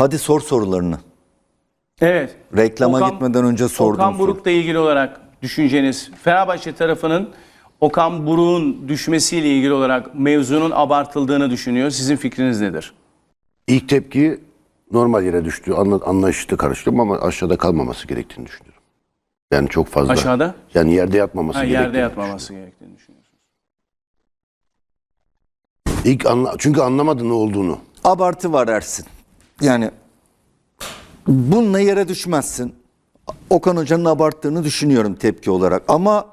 Hadi sor sorularını. Evet. Reklama gitmeden önce sorduğum Okan. Buruk'la ilgili olarak düşünceniz, Fenerbahçe tarafının Okan Buruk'un düşmesiyle ilgili olarak mevzunun abartıldığını düşünüyor. Sizin fikriniz nedir? İlk tepki normal yere düştü. Anla, anlayışlı karıştırdım ama aşağıda kalmaması gerektiğini düşünüyorum. Yani çok fazla. Aşağıda? Yani yerde yatmaması Ha, gerektiğini yerde yatmaması gerektiğini düşünüyorsunuz. İlk anla, çünkü anlamadı ne olduğunu. Abartı var Ersin. Yani bununla yere düşmezsin. Okan Hoca'nın abarttığını düşünüyorum tepki olarak. Ama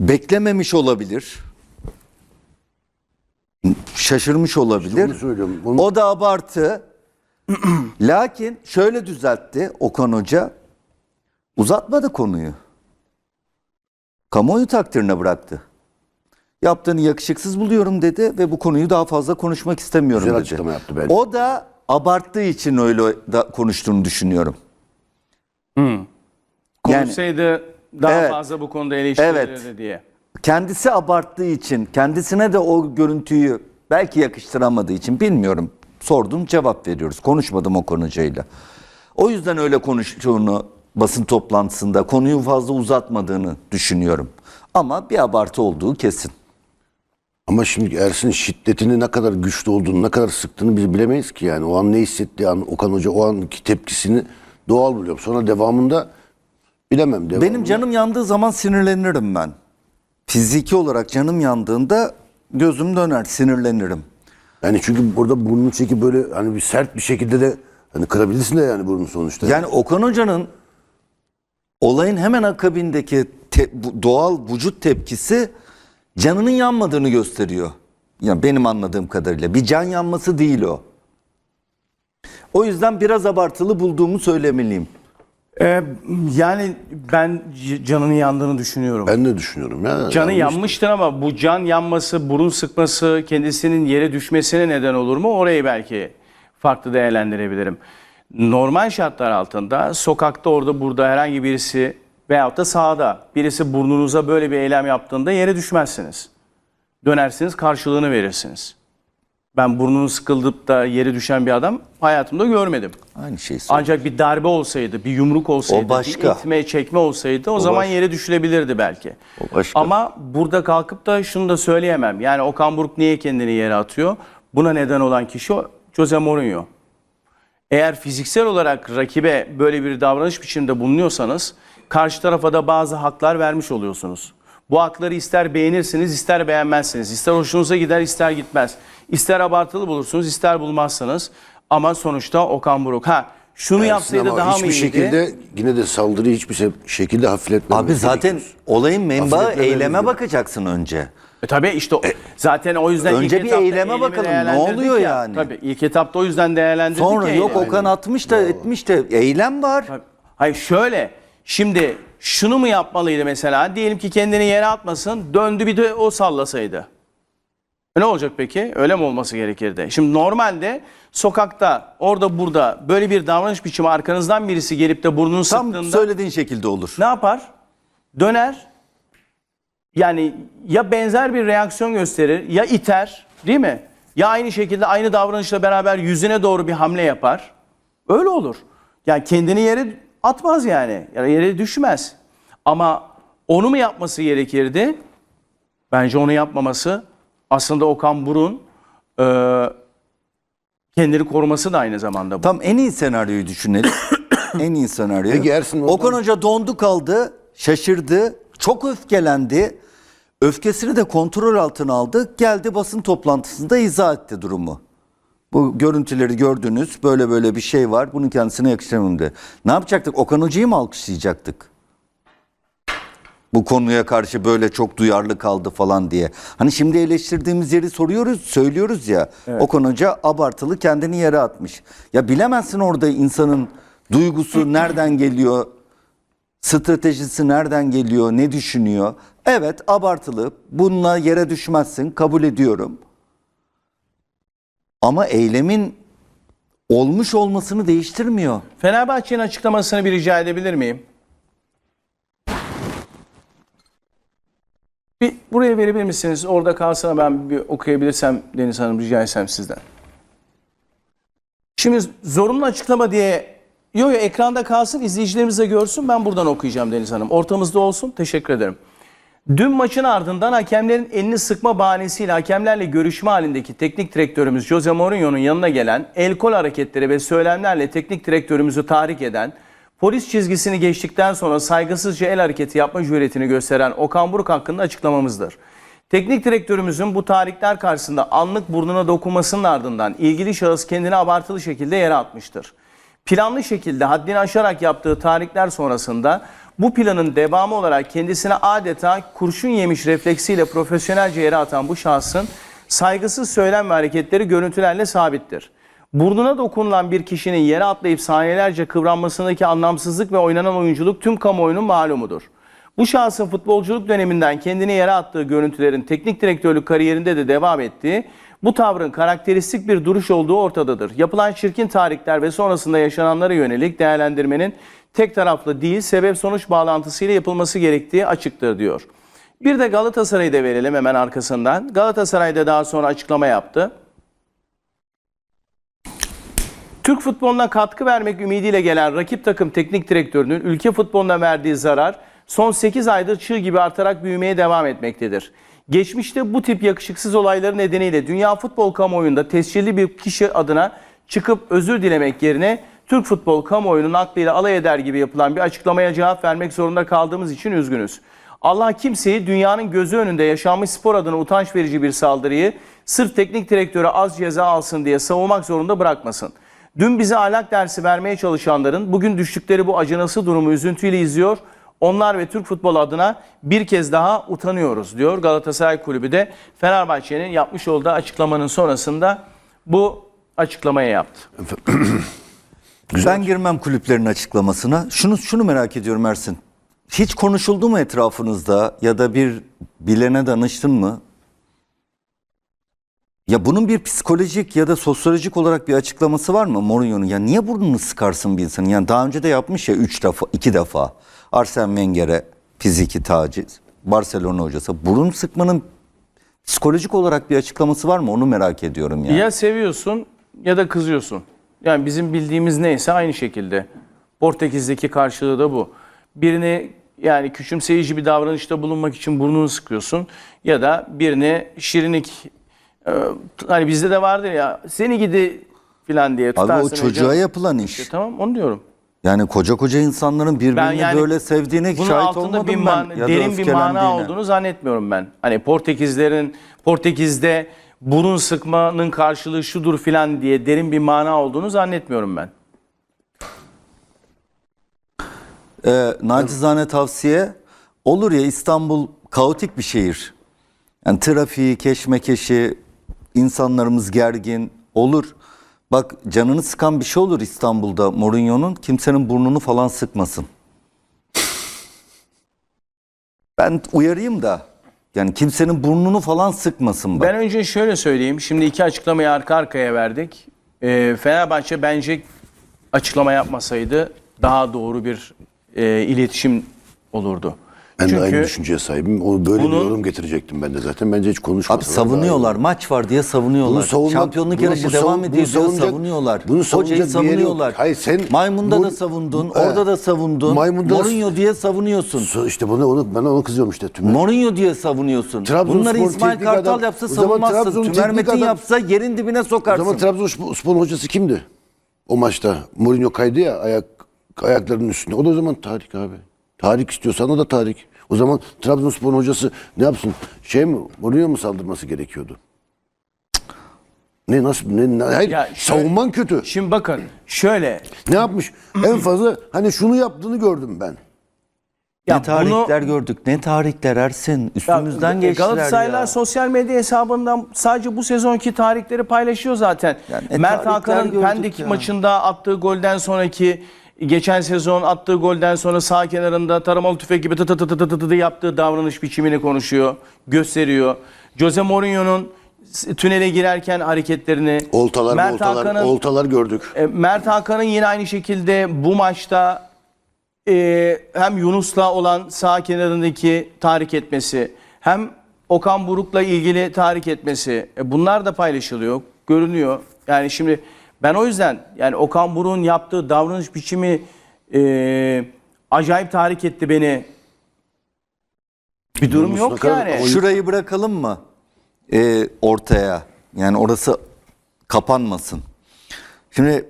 beklememiş olabilir. Şaşırmış olabilir. Söylüyorum. Onu- O da abartı. Lakin şöyle düzeltti Okan Hoca. Uzatmadı konuyu. Kamuoyu takdirine bıraktı. Yaptığını yakışıksız buluyorum dedi ve bu konuyu daha fazla konuşmak istemiyorum Güzel dedi. açıklama yaptı bence. O da abarttığı için öyle da konuştuğunu düşünüyorum. Yani Konuşsaydı daha Evet. fazla bu konuda eleştirilirdi Evet. diye. kendisi abarttığı için, kendisine de o görüntüyü belki yakıştıramadığı için bilmiyorum. Sordum cevap veriyoruz. Konuşmadım o konuşuyla. O yüzden öyle konuştuğunu basın toplantısında konuyu fazla uzatmadığını düşünüyorum. Ama bir abartı olduğu kesin. Ama şimdi Ersin şiddetini ne kadar güçlü olduğunu, ne kadar sıktığını biz bilemeyiz ki yani. O an ne hissettiği an Okan Hoca o anki tepkisini doğal buluyorum. Sonra devamında bilemem. Devamında, Benim canım yandığı zaman sinirlenirim ben. Fiziki olarak canım yandığında gözüm döner, sinirlenirim. Yani çünkü burada burnunu çekip böyle hani bir sert bir şekilde de hani kırabilirsin de yani burnunu sonuçta. Yani Okan Hoca'nın olayın hemen akabindeki te- doğal vücut tepkisi canının yanmadığını gösteriyor. Yani benim anladığım kadarıyla bir can yanması değil o. O yüzden biraz abartılı bulduğumu söylemeliyim. Ee, yani ben c- canının yandığını düşünüyorum. ben de düşünüyorum ya. Canı yanlış. yanmıştır ama bu can yanması, burun sıkması kendisinin yere düşmesine neden olur mu? Orayı belki farklı değerlendirebilirim. Normal şartlar altında sokakta orada burada herhangi birisi veyahut da sahada birisi burnunuza böyle bir eylem yaptığında yere düşmezsiniz. Dönersiniz karşılığını verirsiniz. Ben burnunu sıkıldıp da yere düşen bir adam hayatımda görmedim. Aynı söylüyorum. Ancak bir darbe olsaydı, bir yumruk olsaydı, O başka. bir itme, çekme olsaydı o, zaman başka. yere düşülebilirdi belki. O başka. Ama burada kalkıp da şunu da söyleyemem. Yani Okan Buruk niye kendini yere atıyor? Buna neden olan kişi o, Jose Mourinho. Eğer fiziksel olarak rakibe böyle bir davranış biçiminde bulunuyorsanız karşı tarafa da bazı haklar vermiş oluyorsunuz. Bu hakları ister beğenirsiniz, ister beğenmezsiniz. İster hoşunuza gider, ister gitmez. İster abartılı bulursunuz, ister bulmazsınız. Ama sonuçta Okan Buruk. Ha, şunu Ersin yapsaydı daha mı hiçbir iyiydi? şekilde yine de saldırıyı hiçbir şekilde hafifletmemesi Abi zaten gerekiyor. olayın menbaı eyleme bakacaksın önce. E tabii işte o- zaten o yüzden önce ilk bir etapta eyleme eylemi bakalım, ne değerlendirdik oluyor ya. yani? Tabii ilk etapta o yüzden değerlendirdik Sonra ya yok eylemi. Okan atmış da etmiş de eylem var. Hayır şöyle şimdi şunu mu yapmalıydı mesela diyelim ki kendini yere atmasın döndü bir de o sallasaydı. E Ne olacak peki? Öyle mi olması gerekirdi? Şimdi normalde sokakta orada burada böyle bir davranış biçimi arkanızdan birisi gelip de burnunu Tam sıktığında söylediğin şekilde olur. ne yapar? Döner. Yani ya benzer bir reaksiyon gösterir ya iter değil mi? Ya aynı şekilde aynı davranışla beraber yüzüne doğru bir hamle yapar. Öyle olur. Yani kendini yere atmaz yani. Yani yere düşmez. Ama onu mu yapması gerekirdi? Bence onu yapmaması aslında Okan Burun kendini koruması da aynı zamanda bu. Tam en iyi senaryoyu düşünelim. en iyi senaryo. Peki Ersin Okan Hoca dondu kaldı, şaşırdı, çok öfkelendi. Öfkesini de kontrol altına aldı. Geldi basın toplantısında izah etti durumu. Bu görüntüleri gördünüz. Böyle böyle bir şey var. Bunun kendisine yakıştıramam dedi. Ne yapacaktık? Okan Hoca'yı mı alkışlayacaktık? Bu konuya karşı böyle çok duyarlı kaldı falan diye. Hani şimdi eleştirdiğimiz yeri soruyoruz, söylüyoruz ya. Okan Hoca abartılı kendini yere atmış. Ya bilemezsin orada insanın duygusu nereden geliyor, stratejisi nereden geliyor, ne düşünüyor. Evet abartılı, bununla yere düşmezsin, kabul ediyorum. Ama eylemin olmuş olmasını değiştirmiyor. Fenerbahçe'nin açıklamasını bir rica edebilir miyim? Bir buraya verebilir misiniz? Orada kalsana ben bir okuyabilirsem Deniz Hanım rica etsem sizden. Şimdi zorunlu açıklama diye Yo yo ekranda kalsın izleyicilerimiz de görsün ben buradan okuyacağım Deniz Hanım. Ortamızda olsun teşekkür ederim. Dün maçın ardından hakemlerin elini sıkma bahanesiyle hakemlerle görüşme halindeki teknik direktörümüz Jose Mourinho'nun yanına gelen el kol hareketleri ve söylemlerle teknik direktörümüzü tahrik eden, polis çizgisini geçtikten sonra saygısızca el hareketi yapma cüretini gösteren Okan Buruk hakkında açıklamamızdır. Teknik direktörümüzün bu tahrikler karşısında anlık burnuna dokunmasının ardından ilgili şahıs kendini abartılı şekilde yere atmıştır. Planlı şekilde haddini aşarak yaptığı tahrikler sonrasında bu planın devamı olarak kendisine adeta kurşun yemiş refleksiyle profesyonelce yere atan bu şahsın saygısız söylem ve hareketleri görüntülerle sabittir. Burnuna dokunulan bir kişinin yere atlayıp saniyelerce kıvranmasındaki anlamsızlık ve oynanan oyunculuk tüm kamuoyunun malumudur. Bu şahsın futbolculuk döneminden kendini yere attığı görüntülerin teknik direktörlük kariyerinde de devam ettiği, bu tavrın karakteristik bir duruş olduğu ortadadır. Yapılan çirkin tarihler ve sonrasında yaşananlara yönelik değerlendirmenin tek taraflı değil, sebep-sonuç bağlantısıyla yapılması gerektiği açıktır diyor. Bir de Galatasaray'ı da verelim hemen arkasından. Galatasaray'da daha sonra açıklama yaptı. Türk futboluna katkı vermek ümidiyle gelen rakip takım teknik direktörünün ülke futboluna verdiği zarar son 8 aydır çığ gibi artarak büyümeye devam etmektedir. Geçmişte bu tip yakışıksız olayları nedeniyle dünya futbol kamuoyunda tescilli bir kişi adına çıkıp özür dilemek yerine Türk futbol kamuoyunun aklıyla alay eder gibi yapılan bir açıklamaya cevap vermek zorunda kaldığımız için üzgünüz. Allah kimseyi dünyanın gözü önünde yaşanmış spor adına utanç verici bir saldırıyı sırf teknik direktöre az ceza alsın diye savunmak zorunda bırakmasın. Dün bize ahlak dersi vermeye çalışanların bugün düştükleri bu acınası durumu üzüntüyle izliyor. Onlar ve Türk futbolu adına bir kez daha utanıyoruz diyor Galatasaray Kulübü de Fenerbahçe'nin yapmış olduğu açıklamanın sonrasında bu açıklamayı yaptı. Ben girmem kulüplerin açıklamasına. Şunu şunu merak ediyorum Ersin. Hiç konuşuldu mu etrafınızda ya da bir bilene danıştın mı? Ya bunun bir psikolojik ya da sosyolojik olarak bir açıklaması var mı Mourinho'nun? Ya niye burnunu sıkarsın bir insanın? Yani daha önce de yapmış ya üç defa, iki defa. Arsene Wenger'e fiziki taciz. Barcelona hocası. Burun sıkmanın psikolojik olarak bir açıklaması var mı? Onu merak ediyorum yani. Ya seviyorsun ya da kızıyorsun. Yani bizim bildiğimiz neyse aynı şekilde. Portekiz'deki karşılığı da bu. Birini yani küçümseyici bir davranışta bulunmak için burnunu sıkıyorsun ya da birini şirinik e, hani bizde de vardır ya seni gidi filan diye Abi tutarsın. o çocuğa hocam. yapılan iş. İşte tamam onu diyorum. Yani koca koca insanların birbirini yani böyle sevdiğine Bunun şahit olmadım bir ben. ya derin bir mana olduğunu zannetmiyorum ben. Hani Portekizlerin Portekiz'de burun sıkmanın karşılığı şudur filan diye derin bir mana olduğunu zannetmiyorum ben. Ee, nacizane tavsiye olur ya İstanbul kaotik bir şehir. Yani trafiği, keşmekeşi, insanlarımız gergin olur. Bak canını sıkan bir şey olur İstanbul'da Mourinho'nun kimsenin burnunu falan sıkmasın. Ben uyarayım da yani kimsenin burnunu falan sıkmasın bak. Ben önce şöyle söyleyeyim. Şimdi iki açıklamayı arka arkaya verdik. Ee, Fenerbahçe bence açıklama yapmasaydı daha doğru bir e, iletişim olurdu. Ben de aynı Çünkü düşünceye sahibim. O böyle Bunun- bir yorum getirecektim ben de zaten. Bence hiç Abi konuşmasalar. savunuyorlar. Maç var diye savunuyorlar. Bunu savunmak- Şampiyonluk bunu- yarışı bu devam savun- ediyor bunu diyor savunacak- savunuyorlar. bunu savunacak Hocayı savunuyorlar. Hayır, sen- Maymun'da bu- da savundun, Evet. orada da savundun. Maymun'da da- Mourinho diye savunuyorsun. So- İşte bunu onu ben ona kızıyorum işte tüm. Mourinho diye savunuyorsun. Trabzonspor Bunları İsmail Kartal adam- yapsa o savunmazsın. Trabzon Tümer Metin adam- yapsa yerin dibine O sokarsın. zaman Trabzonspor'un hocası kimdi? O maçta Mourinho kaydı ya ayak ayaklarının üstünde. O da o zaman Tarık abi. Tarık istiyorsan o da Tarık. O zaman Trabzonspor'un hocası ne yapsın? Şey mi? Mourinho mu saldırması gerekiyordu? Ne nasıl ne, ne hayır Ya şöyle- savunman kötü. şimdi bakın şöyle Ne yapmış? en fazla hani şunu yaptığını gördüm ben. ya ne tarihler gördük. Ne tarihler Ersin. Üstümüzden Ya, geçtiler Galatasaraylar ya. sosyal medya hesabından sadece bu sezonki tarihleri paylaşıyor zaten. Yani ne Mert Hakan'ın Pendik ya. maçında attığı golden sonraki geçen sezon attığı golden sonra sağ kenarında taramalı tüfek gibi tı tı tı tı tı tı tı yaptığı davranış biçimini konuşuyor, gösteriyor. Jose Mourinho'nun tünele girerken hareketlerini Oltalar, Mert oltalar, oltalar gördük. e, Mert Hakan'ın yine aynı şekilde bu maçta e, hem Yunus'la olan sağ kenarındaki tahrik etmesi hem Okan Buruk'la ilgili tahrik etmesi e, bunlar da paylaşılıyor, görünüyor. Yani şimdi Ben o yüzden yani Okan Buruk'un yaptığı davranış biçimi e, acayip tahrik etti beni. Bir durum yok yani. Şurayı bırakalım mı Ee, ortaya? Yani orası kapanmasın. Şimdi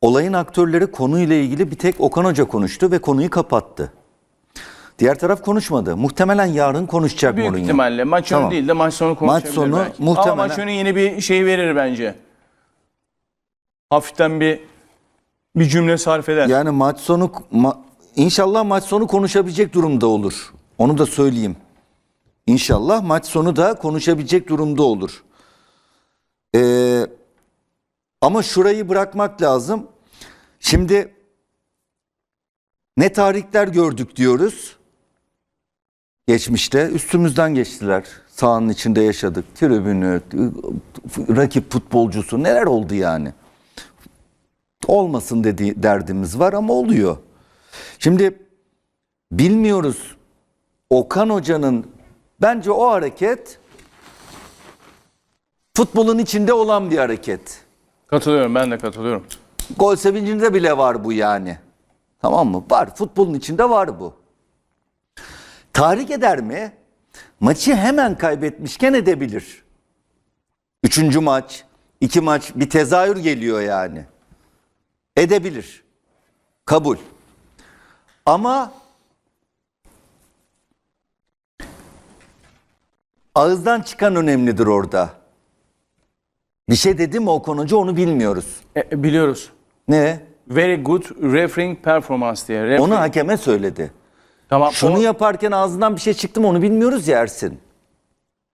olayın aktörleri konuyla ilgili bir tek Okan Hoca konuştu ve konuyu kapattı. Diğer taraf konuşmadı. Muhtemelen yarın konuşacak Büyük Mourinho. ihtimalle maç sonu Tamam. değil de maç sonu konuşabilir sonu belki. muhtemelen- Ama maç sonu yeni bir şey verir bence. Hafiften bir bir cümle sarf eder. Yani maç sonu ma- inşallah maç sonu konuşabilecek durumda olur. Onu da söyleyeyim. İnşallah maç sonu da konuşabilecek durumda olur. Ee, ama şurayı bırakmak lazım. Şimdi ne tarihler gördük diyoruz. Geçmişte üstümüzden geçtiler. Sahanın içinde yaşadık. Tribünü, rakip futbolcusu neler oldu yani olmasın dedi derdimiz var ama oluyor. Şimdi bilmiyoruz Okan Hoca'nın bence o hareket futbolun içinde olan bir hareket. Katılıyorum ben de katılıyorum. Gol sevincinde bile var bu yani. Tamam mı? Var. Futbolun içinde var bu. Tahrik eder mi? Maçı hemen kaybetmişken edebilir. Üçüncü maç, iki maç bir tezahür geliyor yani. Edebilir. Kabul. Ama ağızdan çıkan önemlidir orada. Bir şey dedi mi o konucu onu bilmiyoruz. E, biliyoruz. Ne? Very good refereeing performance diye. Referee- Onu hakeme söyledi. tamam, Şunu o- yaparken ağzından bir şey çıktı mı onu bilmiyoruz ya Ersin.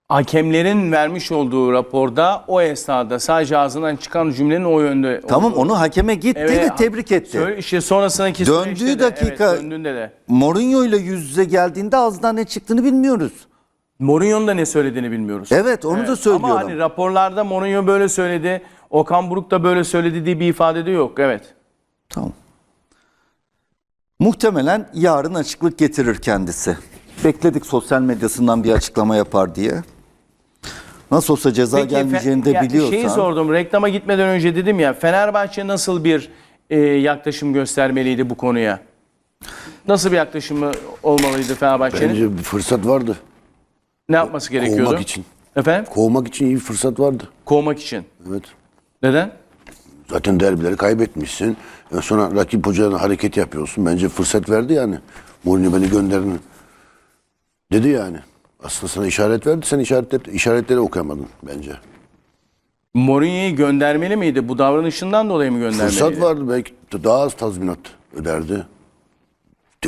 Hakemlerin vermiş olduğu raporda o esnada sadece ağzından çıkan cümlenin o yönde. Tamam olduğu- onu hakeme gitti Evet, ve tebrik etti. Söyle, işte sonrasındaki Döndüğü de, dakika- evet, döndüğünde de. Mourinho ile yüz yüze geldiğinde ağzından ne çıktığını bilmiyoruz. Mourinho'nun da ne söylediğini bilmiyoruz. Evet onu da söylüyorum. Ama hani raporlarda Mourinho böyle söyledi, Okan Buruk da böyle söyledi diye bir ifade de yok. Evet. Tamam. Muhtemelen yarın açıklık getirir kendisi. Bekledik sosyal medyasından bir açıklama yapar diye. Nasıl olsa ceza Peki, gelmeyeceğini de biliyorsan. Şeyi sordum, reklama gitmeden önce dedim ya, Fenerbahçe nasıl bir e, yaklaşım göstermeliydi bu konuya? Nasıl bir yaklaşımı olmalıydı Fenerbahçe'nin? Bence bir fırsat vardı. Ne yapması gerekiyordu? Kovmak için. Efendim? Kovmak için iyi bir fırsat vardı. Kovmak için. Evet. Neden? Zaten derbileri kaybetmişsin. E sonra rakip hocanın hareket yapıyorsun. Bence fırsat verdi yani. Mourinho beni gönderin dedi yani. Aslında sana işaret verdi. Sen işaretleri, işaretleri okuyamadın bence. Mourinho'yu göndermeli miydi? Bu davranışından dolayı mı göndermeliydi? Fırsat vardı belki daha az tazminat öderdi.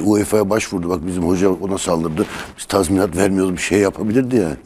UEFA'ya başvurdu. Bak bizim hoca ona saldırdı. Biz tazminat vermiyoruz bir şey yapabilirdi yani.